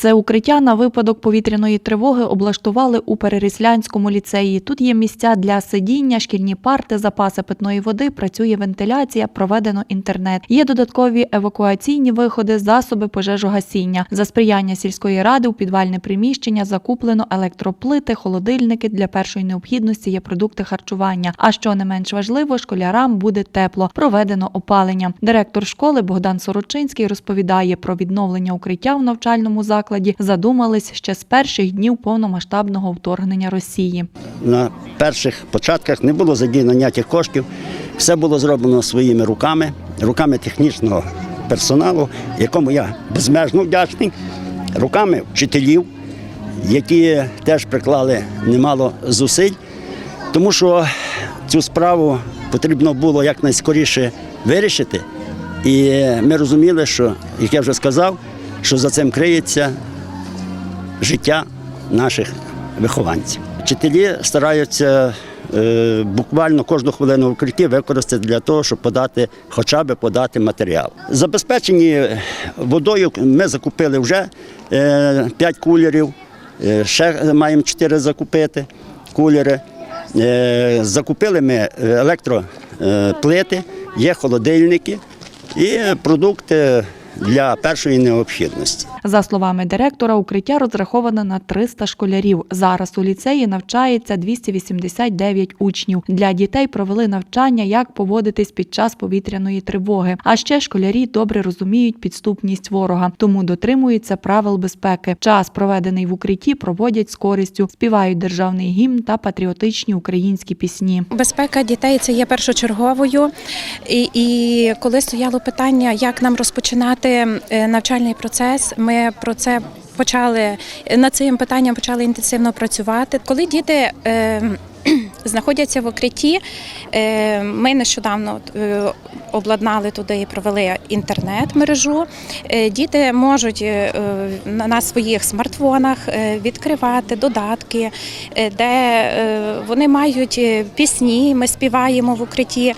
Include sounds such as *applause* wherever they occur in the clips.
Це укриття на випадок повітряної тривоги облаштували у Переріслянському ліцеї. Тут є місця для сидіння, шкільні парти, запаси питної води, працює вентиляція, проведено інтернет. Є додаткові евакуаційні виходи, засоби пожежогасіння. За сприяння сільської ради у підвальне приміщення закуплено електроплити, холодильники для першої необхідності є продукти харчування. А що не менш важливо, школярам буде тепло. Проведено опалення. Директор школи Богдан Сорочинський розповідає про відновлення укриття в навчальному закладі. Задумались ще з перших днів повномасштабного вторгнення Росії. на перших початках не було задіяно ніяких коштів. Все було зроблено своїми руками, руками технічного персоналу, якому я безмежно вдячний, руками вчителів, які теж приклали немало зусиль, тому що цю справу потрібно було якнайскоріше вирішити. І ми розуміли, що, як я вже сказав, що за цим криється життя наших вихованців. Вчителі стараються е, буквально кожну хвилину в укритті використати для того, щоб подати, хоча б подати матеріал. Забезпечені водою ми закупили вже 5 кулерів, е, ще маємо 4 закупити кулери. Е, Закупили ми електроплити, є холодильники і продукти для першої необхідності. За словами директора, укриття розраховане на 300 школярів. Зараз у ліцеї навчається 289 учнів. Для дітей провели навчання, як поводитись під час повітряної тривоги. А ще школярі добре розуміють підступність ворога, тому дотримуються правил безпеки. Час, проведений в укритті, проводять з користю, співають державний гімн та патріотичні українські пісні. Безпека дітей це є першочерговою. І, і коли стояло питання, як нам розпочинати е, навчальний процес, ми про це почали над цим питанням почали інтенсивно працювати. Коли діти е, знаходяться в укритті, е, ми нещодавно е, обладнали туди і провели інтернет-мережу. Е, Діти можуть на своїх смартфонах відкривати додатки, де вони мають пісні. Ми співаємо в укритті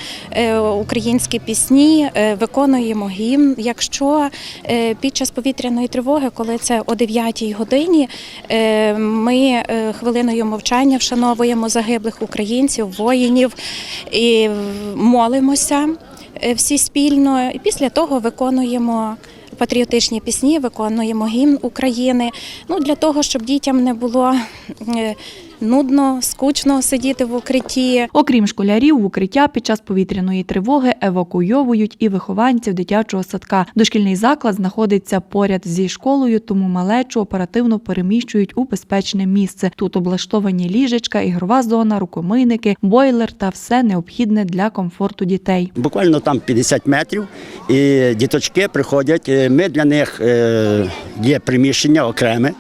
українські пісні, виконуємо гімн. Якщо під час повітряної тривоги, коли це о 9 годині, ми хвилиною мовчання вшановуємо загиблих українців, воїнів і молимося е, всі спільно. І після того виконуємо. Патріотичні пісні, виконуємо гімн України. Ну для того, щоб дітям не було е, нудно, скучно сидіти в укритті. Окрім школярів, в укриття під час повітряної тривоги евакуйовують і вихованців дитячого садка. Дошкільний заклад знаходиться поряд зі школою, тому малечу оперативно переміщують у безпечне місце. Тут облаштовані ліжечка, ігрова зона, рукомийники, бойлер та все необхідне для комфорту дітей. Буквально там 50 метрів, і діточки приходять. е, Ми для них е, є приміщення окреме.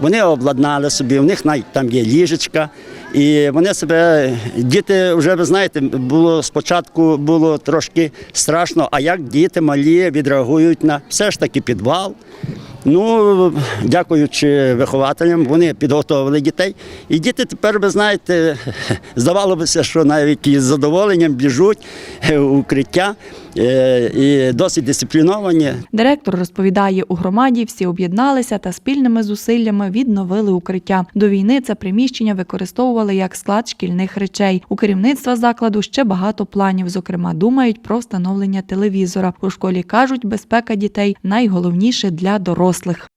Вони обладнали собі, у них навіть там є ліжечка. І вони себе, діти вже ви знаєте, було спочатку було трошки страшно, а як діти малі відреагують на все ж таки підвал. Ну, дякуючи вихователям, вони підготовили дітей. І діти тепер, ви знаєте, *laughs* здавалося, що навіть із задоволенням біжуть е, укриття і досить дисципліновані. Директор розповідає, у громаді всі об'єдналися та спільними зусиллями відновили укриття. До війни це приміщення використовували як склад шкільних речей. У керівництва закладу ще багато планів. Зокрема, думають про встановлення телевізора. У школі кажуть, безпека дітей найголовніше для дорослих.